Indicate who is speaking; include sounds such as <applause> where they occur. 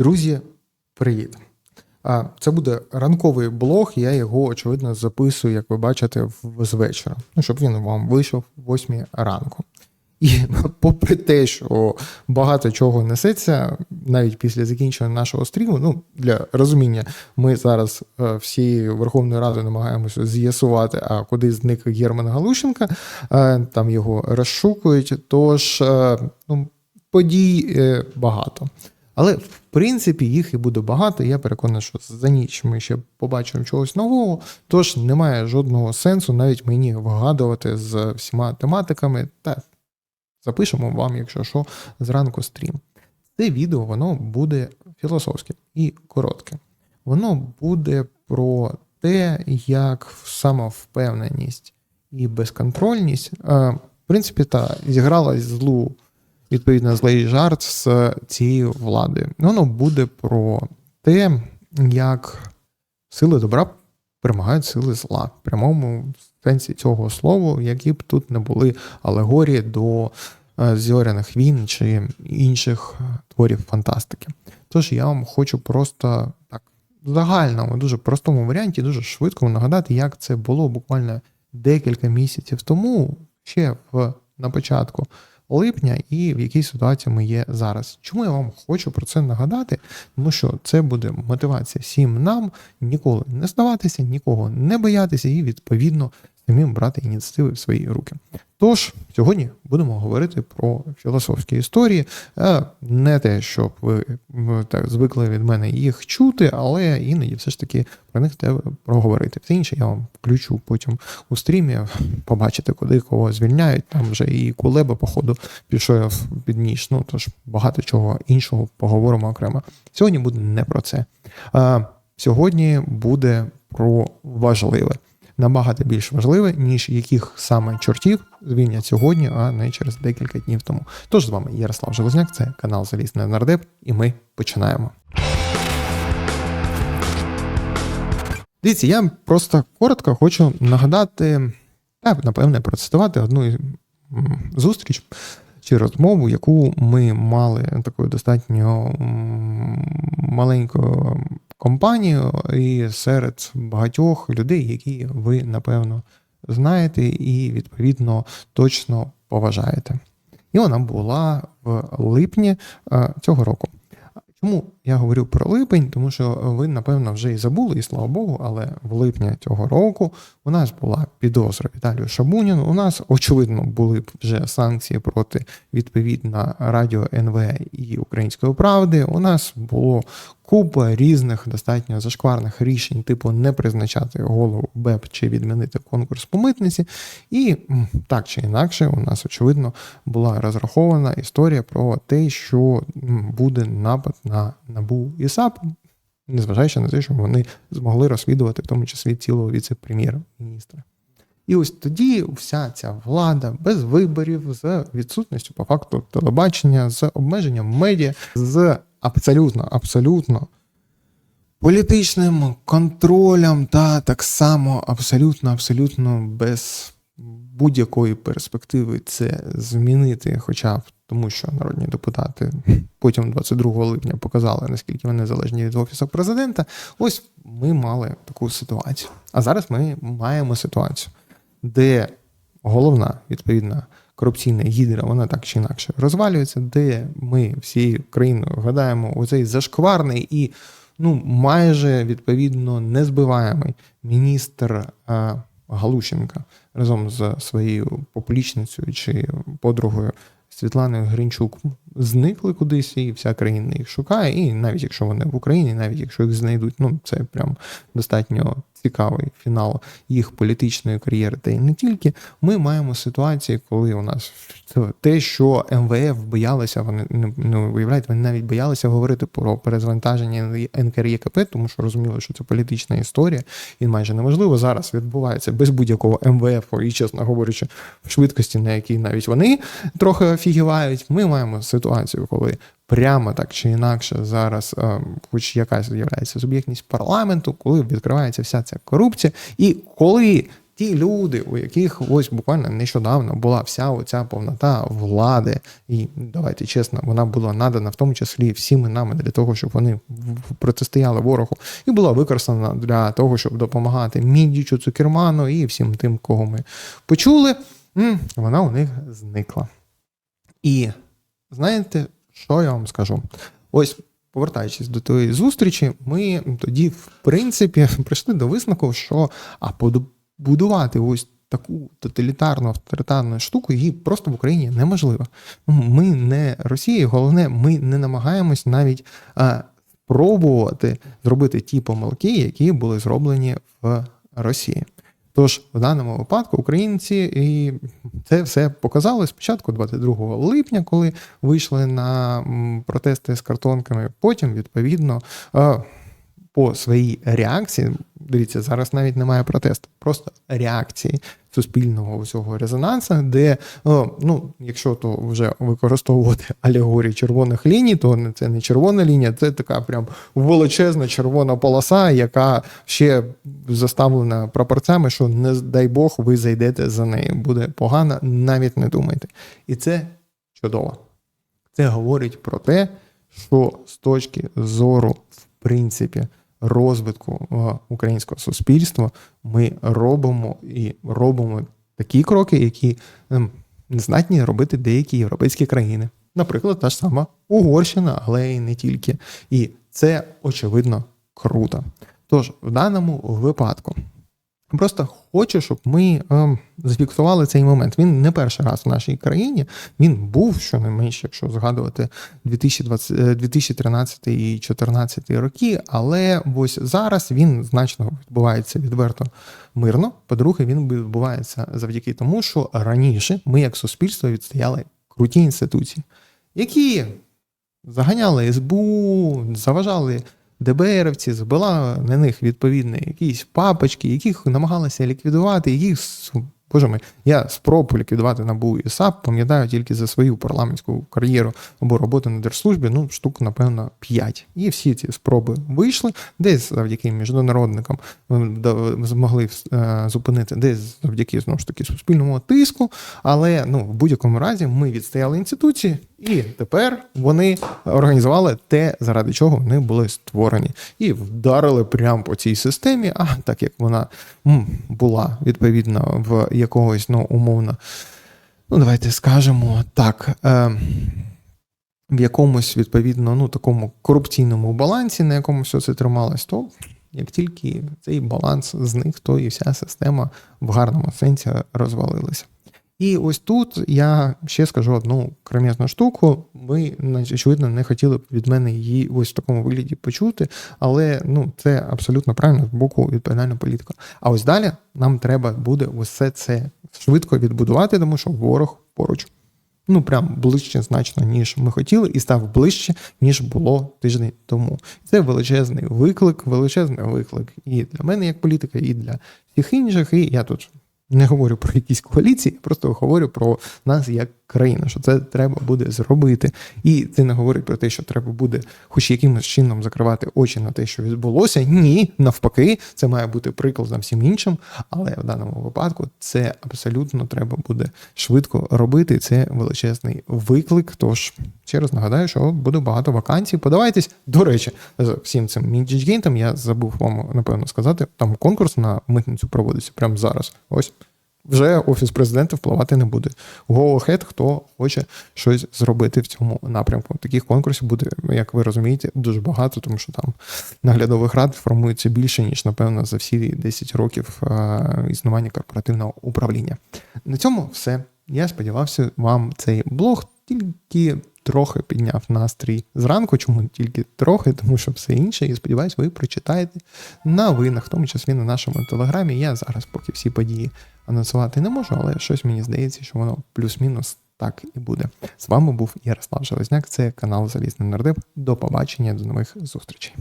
Speaker 1: Друзі, привіт! Це буде ранковий блог, я його, очевидно, записую, як ви бачите, з вечора. Ну, щоб він вам вийшов в 8 ранку. І <laughs> попри те, що багато чого несеться, навіть після закінчення нашого стріму, ну для розуміння, ми зараз е, всією Верховною Радою намагаємося з'ясувати, а куди зник Герман Галущенка, е, там його розшукують. Тож е, ну, подій багато. Але в принципі їх і буде багато. Я переконаний, що за ніч ми ще побачимо чогось нового. Тож немає жодного сенсу навіть мені вгадувати з всіма тематиками. Та запишемо вам, якщо що, зранку стрім. Це відео воно буде філософське і коротке. Воно буде про те, як самовпевненість і безконтрольність, е, в принципі, та зіграла злу відповідно злий жарт з цією владою. Воно буде про те, як сили добра перемагають сили зла в прямому сенсі цього слова, які б тут не були алегорії до е, зоряних війн чи інших е, творів фантастики. Тож я вам хочу просто так в загальному, дуже простому варіанті, дуже швидко нагадати, як це було буквально декілька місяців тому, ще в, на початку липня, і в якій ситуації ми є зараз. Чому я вам хочу про це нагадати? Тому що це буде мотивація всім нам ніколи не здаватися, нікого не боятися і відповідно самим брати ініціативи в свої руки. Тож сьогодні будемо говорити про філософські історії, Е, не те, щоб ви так звикли від мене їх чути, але іноді все ж таки про них треба проговорити. Все інше я вам включу потім у стрімі, побачите, куди кого звільняють. Там вже і кулеба, походу, пішов під ніж. Ну тож багато чого іншого поговоримо окремо. Сьогодні буде не про це. Е, Сьогодні буде про важливе. Набагато більш важливе, ніж яких саме чортів звільнять сьогодні, а не через декілька днів тому. Тож з вами Ярослав Железняк, це канал Залізний Нардеп, і ми починаємо. Дивіться, я просто коротко хочу нагадати, та, напевне, процитувати одну зустріч чи розмову, яку ми мали такою достатньо маленькою компанією і серед багатьох людей, які ви, напевно, знаєте і, відповідно, точно поважаєте. І вона була в липні е, цього року. Чому я говорю про липень? Тому що ви, напевно, вже і забули, і слава Богу, але в липні цього року у нас була підозра Віталію Шабуніну. У нас, очевидно, були вже санкції проти відповідно радіо НВ і Української правди. У нас було купа різних достатньо зашкварних рішень, типу не призначати голову БЕП чи відмінити конкурс по митниці. І так чи інакше, у нас очевидно була розрахована історія про те, що буде напад на НАБУ і САП, незважаючи на те, що вони змогли розслідувати, в тому числі цілого віце-прем'єр-міністра. І ось тоді вся ця влада без виборів, з відсутністю по факту телебачення, з обмеженням медіа, з абсолютно, абсолютно політичним контролем та так само абсолютно, абсолютно без будь-якої перспективи це змінити, хоча б тому, що народні депутати потім 22 липня показали, наскільки вони залежні від офісу президента. Ось ми мали таку ситуацію. А зараз ми маємо ситуацію, де головна відповідна корупційна гідра, вона так чи інакше розвалюється, де ми всією країною гадаємо оцей зашкварний і ну майже відповідно незбиваємий міністр а, Галущенка разом з своєю поплічницею чи подругою Світланою Гринчук зникли кудись, і вся країна їх шукає. І навіть якщо вони в Україні, навіть якщо їх знайдуть, ну це прям достатньо цікавий фінал їх політичної кар'єри, та й не тільки. Ми маємо ситуації, коли у нас те, що МВФ боялися, вони не ну, виявляють, вони навіть боялися говорити про перезвантаження НКРЄКП, тому що розуміли, що це політична історія, і майже неможливо зараз відбувається без будь-якого МВФ, і чесно говорячи, в швидкості, на якій навіть вони трохи офігівають. Ми маємо ситуацію, коли прямо так чи інакше зараз, е, хоч якась з'являється суб'єктність парламенту, коли відкривається вся ця корупція, і коли ті люди, у яких ось буквально нещодавно була вся оця повнота влади, і давайте чесно, вона була надана в тому числі всіми нами для того, щоб вони протистояли ворогу, і була використана для того, щоб допомагати Мідічу, Цукерману і всім тим, кого ми почули. Вона у них зникла. І знаєте, що я вам скажу? Ось повертаючись до тої зустрічі, ми тоді, в принципі, <laughs> прийшли до висновку, що а побудувати ось таку тоталітарну авторитарну штуку її просто в Україні неможливо. Ми не Росія, головне, ми не намагаємось навіть спробувати зробити ті помилки, які були зроблені в Росії. Тож в даному випадку українці і це все показали спочатку, 22 липня, коли вийшли на протести з картонками. Потім, відповідно, по своїй реакції, дивіться, зараз навіть немає протесту, просто реакції суспільного цього резонансу, де, ну, якщо то вже використовувати <laughs> алегорії червоних ліній, то це не червона лінія, це така прям величезна червона полоса, яка ще заставлена прапорцями, що не дай Бог, ви зайдете за нею. Буде погано, навіть не думайте. І це чудово. Це говорить про те, що з точки зору, в принципі, розвитку українського суспільства ми робимо і робимо такі кроки, які ем, здатні робити деякі європейські країни. Наприклад, та ж сама Угорщина, але й не тільки. І це очевидно круто. Тож, в даному випадку Просто хочу, щоб ми е, зафіксували цей момент. Він не перший раз в нашій країні. Він був щонайменше, якщо згадувати 2020, 2013 і 2014 роки. Але ось зараз він значно відбувається відверто мирно. По-друге, він відбувається завдяки тому, що раніше ми, як суспільство, відстояли круті інституції, які заганяли СБУ, заважали. ДБРівці збила на них відповідні якісь папочки, яких намагалися ліквідувати, яких Боже мій, я спробу ліквідувати НАБУ і САП, пам'ятаю тільки за свою парламентську кар'єру або роботу на держслужбі, ну, штук, напевно, 5. І всі ці спроби вийшли, десь завдяки міжнародникам змогли е, зупинити, десь завдяки знову ж таки суспільному тиску. Але ну, в будь-якому разі ми відстояли інституції, і тепер вони організували те, заради чого вони були створені, і вдарили прямо по цій системі. А так як вона була відповідно в якогось, ну, умовно, ну, давайте скажемо так, е, в якомусь, відповідно, ну, такому корупційному балансі, на якому все це трималось, то як тільки цей баланс зник, то і вся система в гарному сенсі розвалилася. І ось тут я ще скажу одну крем'язну штуку. Ви, очевидно, не хотіли б від мене її ось в такому вигляді почути, але ну, це абсолютно правильно з боку відповідальна політика. А ось далі нам треба буде усе це швидко відбудувати, тому що ворог поруч. Ну, прям ближче значно, ніж ми хотіли, і став ближче, ніж було тиждень тому. Це величезний виклик, величезний виклик і для мене, як політика, і для всіх інших. І я тут не говорю про якісь коаліції, просто говорю про нас як країну, що це треба буде зробити. І це не говорить про те, що треба буде хоч якимось чином закривати очі на те, що відбулося. Ні, навпаки, це має бути прикладом всім іншим. Але в даному випадку це абсолютно треба буде швидко робити. Це величезний виклик. Тож ще раз нагадаю, що буде багато вакансій. Подавайтесь. До речі, з всім цим мінджгейнтом я забув вам напевно сказати. Там конкурс на митницю проводиться прямо зараз. Ось вже офіс президента впливати не буде. Go ahead, хто хоче щось зробити в цьому напрямку. Таких конкурсів буде, як ви розумієте, дуже багато, тому що там наглядових рад формується більше ніж напевно за всі 10 років існування корпоративного управління. На цьому все. Я сподівався, вам цей блог тільки трохи підняв настрій зранку. Чому тільки трохи, <laughs> тому що все інше. І сподіваюсь, ви прочитаєте новинах, в тому числі на нашому телеграмі. Я зараз, поки всі події анонсувати не можу, але щось мені здається, що воно плюс-мінус так і буде. З вами був Ярослав Железняк, це канал Залізний Нардеп. До побачення, до нових зустрічей.